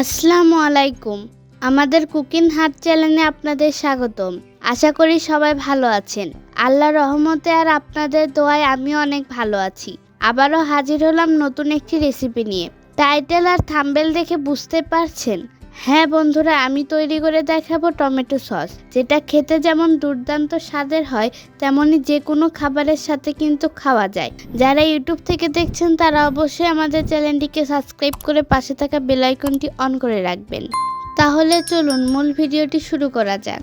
আসসালামু আলাইকুম। আমাদের কুকিং হাট চ্যানেলে আপনাদের স্বাগতম। আশা করি সবাই ভালো আছেন। আল্লাহ রহমতে আর আপনাদের দোয়ায় আমি অনেক ভালো আছি। আবারও হাজির হলাম নতুন একটি রেসিপি নিয়ে। টাইটেল আর থাম্বেল দেখে বুঝতে পারছেন? হ্যাঁ বন্ধুরা, আমি তৈরি করে দেখাবো টমেটো সস। যেটা খেতে যেমন দুর্দান্ত স্বাদের হয় তেমনি যে কোনো খাবারের সাথে কিন্তু খাওয়া যায়। যারা ইউটিউব থেকে দেখছেন, তারা অবশ্যই আমাদের চ্যানেলটিকে সাবস্ক্রাইব করে পাশে থাকা বেল আইকনটি অন করে রাখবেন। তাহলে চলুন মূল ভিডিওটি শুরু করা যাক।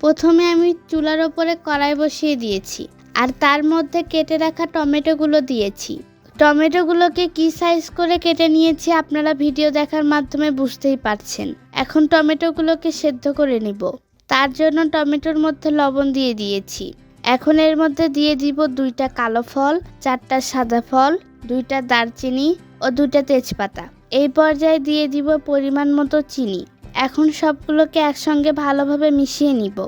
প্রথমে আমি চুলার ওপরে কড়াই বসিয়ে দিয়েছি, আর তার মধ্যে কেটে রাখা টমেটোগুলো দিয়েছি। টমেটোগুলোকে কি সাইজ করে কেটে নিয়েছি আপনারা ভিডিও দেখার মাধ্যমে বুঝতেই পারছেন। এখন টমেটোগুলোকে সেদ্ধ করে নিব। তার জন্য টমেটোর মধ্যে লবণ দিয়ে দিয়েছি। এখন এর মধ্যে দিয়ে দিব দুইটা কালো ফল, চারটা সাদা ফল, দুইটা দারচিনি ও দুইটা তেজপাতা। এই পর্যায়ে দিয়ে দিব পরিমাণ মতো চিনি। এখন সবগুলোকে একসঙ্গে ভালোভাবে মিশিয়ে নিব।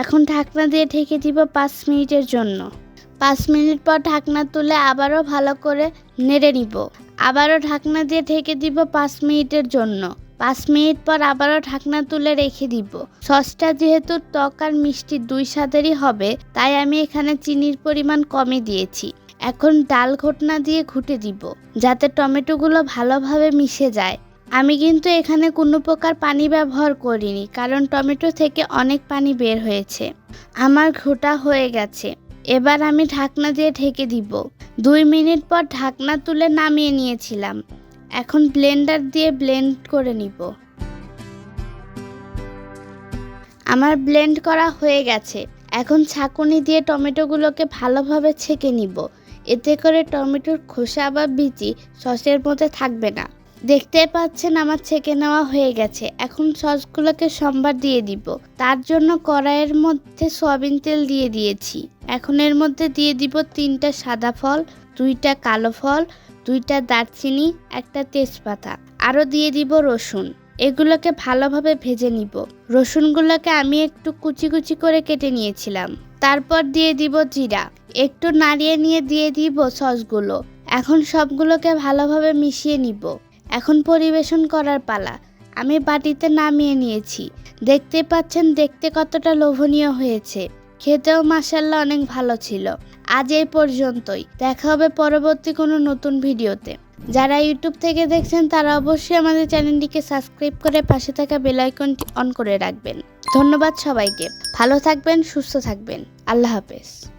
এখন ঢাকনা দিয়ে ঢেকে দিব পাঁচ মিনিটের জন্য। পাঁচ মিনিট পর ঢাকনা তুলে আবারও ভালো করে নেড়ে নিব। আবারও ঢাকনা দিয়ে ঢেকে দিব পাঁচ মিনিটের জন্য। পাঁচ মিনিট পর আবারও ঢাকনা তুলে রেখে দিব। সসটা যেহেতু টক আর মিষ্টি দুই স্বাদেরই হবে, তাই আমি এখানে চিনির পরিমাণ কমে দিয়েছি। এখন ডাল ঘটনা দিয়ে ঘুটে দিব, যাতে টমেটোগুলো ভালোভাবে মিশে যায়। আমি কিন্তু এখানে কোনো প্রকার পানি ব্যবহার করিনি, কারণ টমেটো থেকে অনেক পানি বের হয়েছে। আমার ঘোটা হয়ে গেছে। এবার আমি ঢাকনা দিয়ে ঢেকে দিব। দুই মিনিট পর ঢাকনা তুলে নামিয়ে নিয়েছিলাম। এখন ব্লেন্ডার দিয়ে ব্লেন্ড করে নিব। আমার ব্লেন্ড করা হয়ে গেছে। এখন ছাঁকুনি দিয়ে টমেটোগুলোকে ভালোভাবে ছেঁকে নিব। এতে করে টমেটোর খোসা বা বিচি সসের মধ্যে থাকবে না। দেখতে পাচ্ছেন আমার ছেঁকে নেওয়া হয়ে গেছে। এখন সসগুলোকে সম্বার দিয়ে দিব। তার জন্য কড়াইয়ের মধ্যে সয়াবিন তেল দিয়ে দিয়েছি। এখন এর মধ্যে দিয়ে দিব তিনটা সাদা ফল, দুইটা কালো ফল, দুইটা দারচিনি, একটা তেজপাতা। আরও দিয়ে দিব রসুন। এগুলোকে ভালোভাবে ভেজে নিব। রসুনগুলোকে আমি একটু কুচি কুচি করে কেটে নিয়েছিলাম। তারপর দিয়ে দিব জিরা। একটু নাড়িয়ে নিয়ে দিয়ে দিব সসগুলো। এখন সবগুলোকে ভালোভাবে মিশিয়ে নিব। এখন পরিবেশন করার পালা। আমি বাটিতে নামিয়ে নিয়েছি। দেখতে পাচ্ছেন, দেখতে কতটা লোভনীয় হয়েছে। খেতেও মাসাল্লাহ অনেক ভালো ছিল। আজ এই পর্যন্তই। দেখা হবে পরবর্তী কোনো নতুন ভিডিওতে। যারা ইউটিউব থেকে দেখছেন, তারা অবশ্যই আমাদের চ্যানেলটিকে সাবস্ক্রাইব করে পাশে থাকা বেল আইকনটি অন করে রাখবেন। ধন্যবাদ সবাইকে। ভালো থাকবেন, সুস্থ থাকবেন। আল্লাহ হাফেজ।